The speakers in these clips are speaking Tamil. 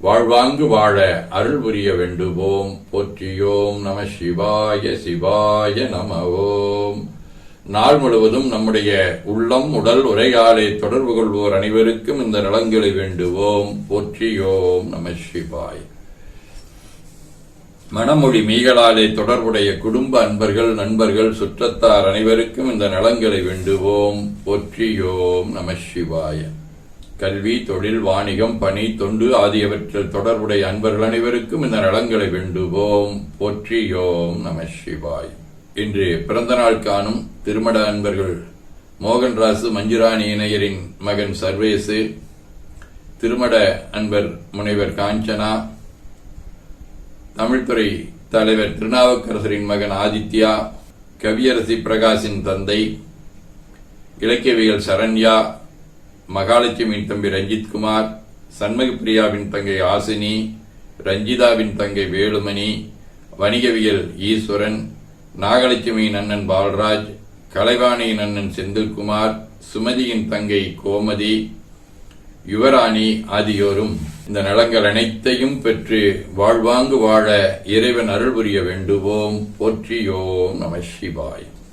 வாழ்வாங்கு வாழ அருள் புரிய வேண்டுவோம். போற்றியோம் நம சிவாய சிவாய நம ஓம் நாள் முழுவதும் நம்முடைய உள்ளம் உடல் உரையாலை தொடர்பு கொள்வோர் அனைவருக்கும் இந்த நலங்களை வேண்டுவோம். போற்றியோம் நம சிவாய். மனமொழி மீகளாலே தொடர்புடைய குடும்ப அன்பர்கள் நண்பர்கள் சுற்றத்தார் அனைவருக்கும் இந்த நலங்களை வேண்டுவோம். போற்றியோம் நம சிவாய. கல்வி தொழில் வாணிகம் பணி தொண்டு ஆகியவற்றில் தொடர்புடைய அன்பர்கள் அனைவருக்கும் இந்த நலங்களை வேண்டுவோம். போற்றியோம் நம சிவாய். இன்று பிறந்த நாள் காணும் திருமண அன்பர்கள் மோகன்ராசு மஞ்சுராணி இணையரின் மகன் சர்வேசு திருமட அன்பர் முனைவர் காஞ்சனா தமிழ்துறை தலைவர் திருநாவுக்கரசரின் மகன் ஆதித்யா கவியரசி பிரகாஷின் தந்தை இலக்கியவியல் சரண்யா மகாலட்சுமியின் தம்பி ரஞ்சித்குமார் சண்முகப்பிரியாவின் தங்கை ஆசினி ரஞ்சிதாவின் தங்கை வேலுமணி வணிகவியல் ஈஸ்வரன் நாகலட்சுமியின் அண்ணன் பால்ராஜ் கலைவாணியின் அண்ணன் செந்தில்குமார் சுமதியின் தங்கை கோமதி யுவராணி ஆகியோரும் இந்த நலங்கள் அனைத்தையும் பெற்று வாழ்வாங்கு வாழ இறைவன் அருள் புரிய வேண்டுவோம். போற்றியோம் நம சிவாய்.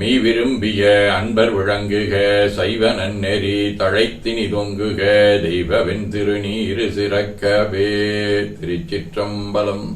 மீ விரும்பிய அன்பர் விளங்குக சைவ நன்னெறி தழைத்தினி தொங்குக தெய்வ திருநீரு சிறக்கவே திருச்சிற்றம்பலம்.